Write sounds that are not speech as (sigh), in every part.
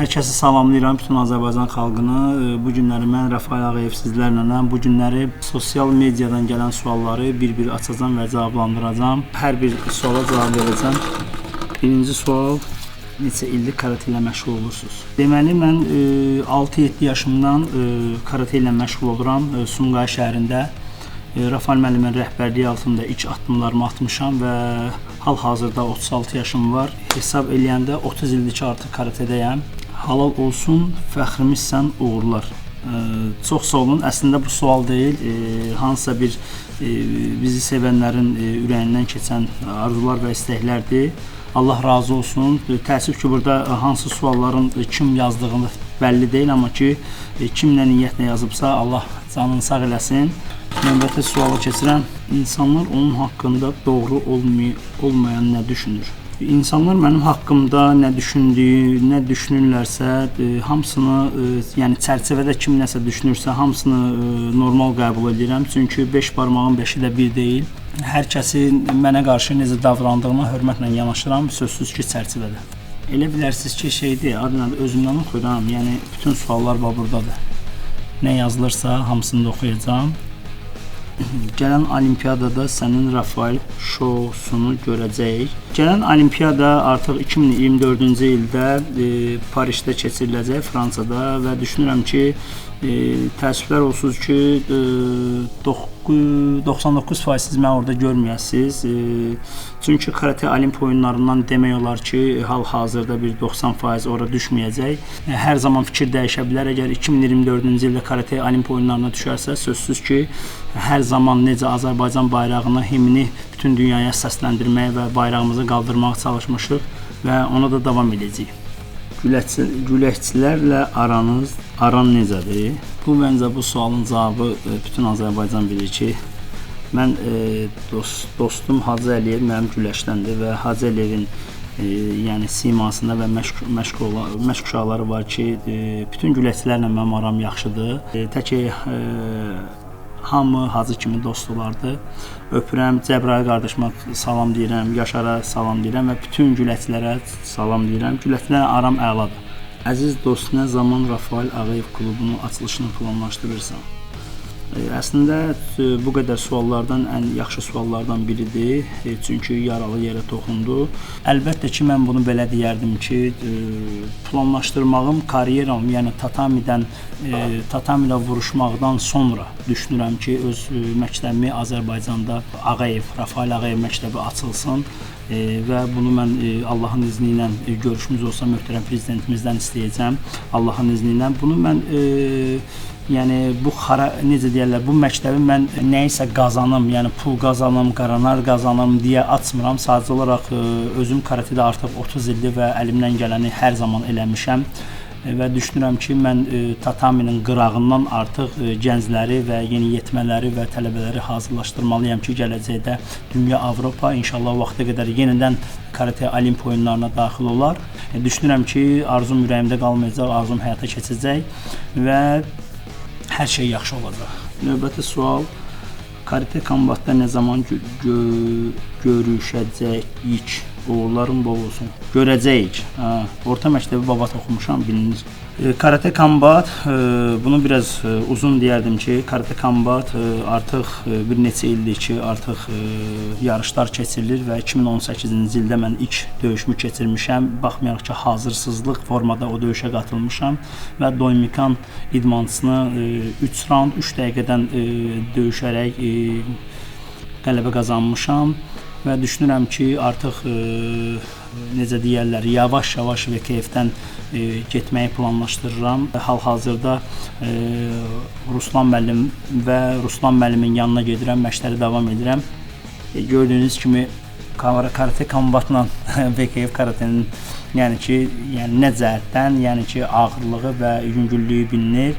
Hər kəsi salamlayıram bütün Azərbaycan xalqını. E, Bu günləri mən Rəfail Ağayev sizlərlə bu günləri sosial mediadan gələn sualları bir-bir açacağam və cavablandıracağam. Hər bir suala cavab verəcəm. Birinci sual neçə ildir karate ilə məşğul olursunuz? Deməli mən e, 6-7 yaşımdan e, karate ilə məşğul oluram. E, Sumqayıt şəhərində e, Rafael müəllimin rəhbərliyi altında ilk addımlarımı atmışam və hal-hazırda 36 yaşım var. Hesab eləyəndə 30 ildir ki, artıq karatedəyəm. Halal olsun, fəxrimizsən uğurlar. E, çox sağ olun. Əslində bu sual deyil, e, hansısa bir e, bizi sevənlərin e, ürəyindən keçən arzular və istəklərdir. Allah razı olsun. Təəssüf ki, burada hansı sualların e, kim yazdığını bəlli deyil, amma ki, kim nə niyyətlə yazıbsa, Allah canını sağ eləsin. Növbəti suala keçirəm. İnsanlar onun haqqında doğru olmay olmayan nə düşünür? İnsanlar mənim haqqımda nə düşündüyü, nə düşünürlərsə, e, hamısını, e, yəni çərçivədə kim nəsə düşünürsə, hamısını e, normal qəbul edirəm. Çünki 5 barmağın 5-i də bir deyil. Hər kəsin mənə qarşı necə davrandığına hörmətlə yanaşıram, sözsüz ki, çərçivədə. Elə bilərsiniz ki, şeydir, adına özümdən oxuyuram. Yəni bütün suallar bax burdadır. Nə yazılırsa hamısını da oxuyacağam. (clears throat) Gələn olimpiyadada sənin Rafael şousunu görəcəyik. Gələn olimpiyada artıq 2024-cü ildə e, Parisdə keçiriləcək, Fransada və düşünürəm ki, e, təəssüflər olsun ki, e, 99% siz məni orada görməyəsiniz. E, çünki karate olimpiya oyunlarından demək olar ki, hal-hazırda bir 90% ora düşməyəcək. E, hər zaman fikir dəyişə bilər. Əgər 2024-cü ildə karate olimpiya oyunlarına düşərsə, sözsüz ki, hər zaman necə Azərbaycan bayrağını, himni bütün dünyaya səsləndirməyə və bayrağımızı qaldırmağa çalışmışıq və ona da davam edəcəyik. Güləççi, güləççilərlə aranız aran necədir? Bu məncə bu sualın cavabı e, bütün Azərbaycan bilir ki, mən e, dost, dostum Hacı Əliyev mənim güləşdəndir və Hacı Əliyevin e, yəni simasında və məşq məşq məşq uşaqları var ki, e, bütün güləççilərlə mənim aram yaxşıdır. E, tək ki, e, hamı Hacı kimi dost olardı. Öpürəm, Cəbrayıl qardaşıma salam deyirəm, Yaşara salam deyirəm və bütün güləçlərə salam deyirəm. Güləçlərlə aram əladır. Əziz dost, nə zaman Rafael Ağayev klubunun açılışını planlaşdırırsan? Əslində e, bu qədər suallardan ən yaxşı suallardan biridir. E, Çünki yaralı yerə toxundu. Əlbəttə ki, mən bunu belə deyərdim ki, e, planlaşdırmağım karyeram, yəni tatamidən e, tatami ilə vuruşmaqdan sonra düşünürəm ki, öz məktəbimi Azərbaycanda Ağayev, Rafael Ağayev məktəbi açılsın. Və bunu mən Allahın izni ilə görüşümüz olsa möhtərəm prezidentimizdən istəyəcəm. Allahın izni ilə bunu mən yəni bu xara necə deyirlər, bu məktəbi mən nəyisə qazanım, yəni pul qazanım, qaranar qazanım deyə açmıram. Sadəcə olaraq e, özüm karatedə artıq 30 ildir və əlimdən gələni hər zaman eləmişəm E, və düşünürəm ki, mən e, tataminin qırağından artıq e, gəncləri və yeniyetmələri və tələbələri hazırlaşdırmalıyam ki, gələcəkdə dünya, Avropa inşallah vaxta qədər yenidən karate olimpiya oyunlarına daxil olar. E, düşünürəm ki, arzum ürəyimdə qalmayacaq, arzum həyata keçəcək və hər şey yaxşı olacaq. Növbəti sual Karate kombatda nə zaman gö gö görüşəcəyik? Uğurların bol olsun. Görəcəyik. Hə, orta məktəbi babat oxumuşam, biliniz. E, Karate kombat e, bunu biraz e, uzun deyərdim ki, Karate kombat e, artıq e, bir neçə ildir ki, artıq e, yarışlar keçirilir və 2018-ci ildə mən ilk döyüşümü keçirmişəm. Baxmayaraq ki, hazırsızlıq formada o döyüşə qatılmışam və Domikan idmançısını 3 raund 3 dəqiqədən e, döyüşərək e, qələbə qazanmışam və düşünürəm ki, artıq e, necə deyirlər, yavaş-yavaş VKF-dən e, getməyi planlaşdırıram. Hal-hazırda e, Ruslan müəllim və Ruslan müəllimin yanına gedirəm, məşqləri davam edirəm. E, gördüyünüz kimi kara- karate kombatla (laughs) VKF karatenin yəni ki, yəni nə cəhətdən, yəni ki, ağırlığı və yüngüllüyü bilinir.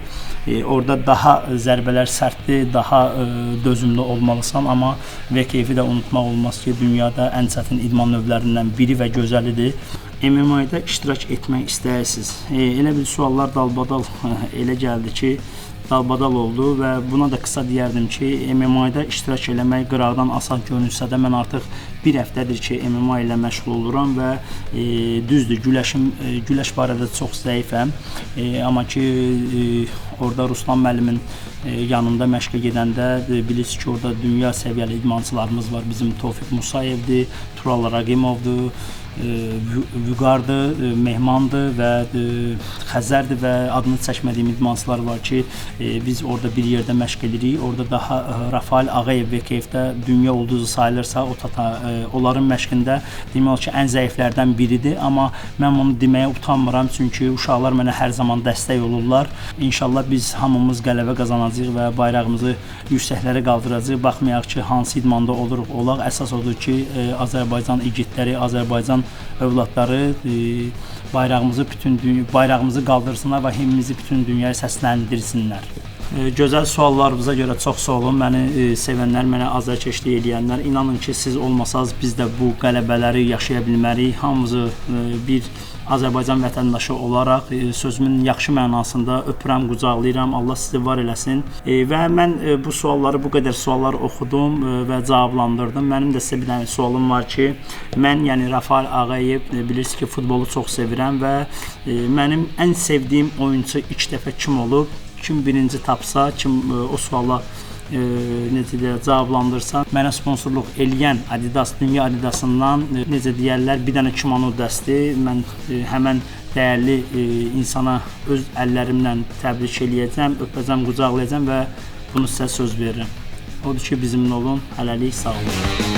E, orada daha zərbələr sərtdir, daha e, dözümlü olmalısan, amma VKF-i də unutmaq olmaz ki, dünyada ən çətin idman növlərindən biri və gözəlidir. MMA-da iştirak etmək istəyirsiniz. E, elə bir suallar dalbadal (laughs) elə gəldi ki, dalbadal oldu və buna da qısa deyərdim ki, MMA-da iştirak eləmək qıraqdan asan görünsə də mən artıq bir həftədir ki, MMA ilə məşğul oluram və e, düzdür, güləşim e, güləş barədə çox zəifəm. E, amma ki e, orada Ruslan müəllimin e, yanında məşqə gedəndə bilirsiniz ki, orada dünya səviyyəli idmançılarımız var. Bizim Tofiq Musayevdir, Tural Raqimovdur, Vüqardır, e, Mehmandır və e, Xəzərdir və adını çəkmədiyim idmançılar var ki, e, biz orada bir yerdə məşq edirik. Orada daha Rafael Ağayev VKF-də dünya ulduzu sayılırsa, o tata onların məşqində demək olar ki, ən zəiflərdən biridir, amma mən bunu deməyə utanmıram çünki uşaqlar mənə hər zaman dəstək olurlar. İnşallah biz hamımız qələbə qazanacağıq və bayrağımızı yüksəklərə qaldıracağıq. Baxmayaraq ki, hansı idmanda oluruq, olaq əsas odur ki, Azərbaycan igidləri, Azərbaycan övladları e, bayrağımızı bütün dünya bayrağımızı qaldırsınlar və himnimizi bütün dünyaya səsləndirsinlər. E, Gözəl suallarınıza görə çox sağ olun. Məni e, sevənlər, mənə azarkeşlik eləyənlər, inanın ki, siz olmasanız biz də bu qələbələri yaşaya bilmərik. Hamımızı e, bir Azərbaycan vətəndaşı olaraq e, sözümün yaxşı mənasında öpürəm, qucaqlayıram. Allah sizi var eləsin. E, və mən e, bu sualları, bu qədər suallar oxudum e, və cavablandırdım. Mənim də sizə bir dənə sualım var ki, mən yəni Rafael Ağayev e, bilirsiniz ki, futbolu çox sevirəm və e, mənim ən sevdiyim oyunçu ilk dəfə kim olub? Kim birinci tapsa, kim e, o suala e, necə deyə cavablandırsa, mənə sponsorluq eləyən Adidas, dünya Adidasından e, necə deyərlər, bir dənə kimono dəsti mən e, həmən dəyərli e, insana öz əllərimlə təbrik eləyəcəm, öpəcəm, qucaqlayacağam və bunu sizə söz verirəm. Odur ki, bizimlə olun. Hələlik sağ olun.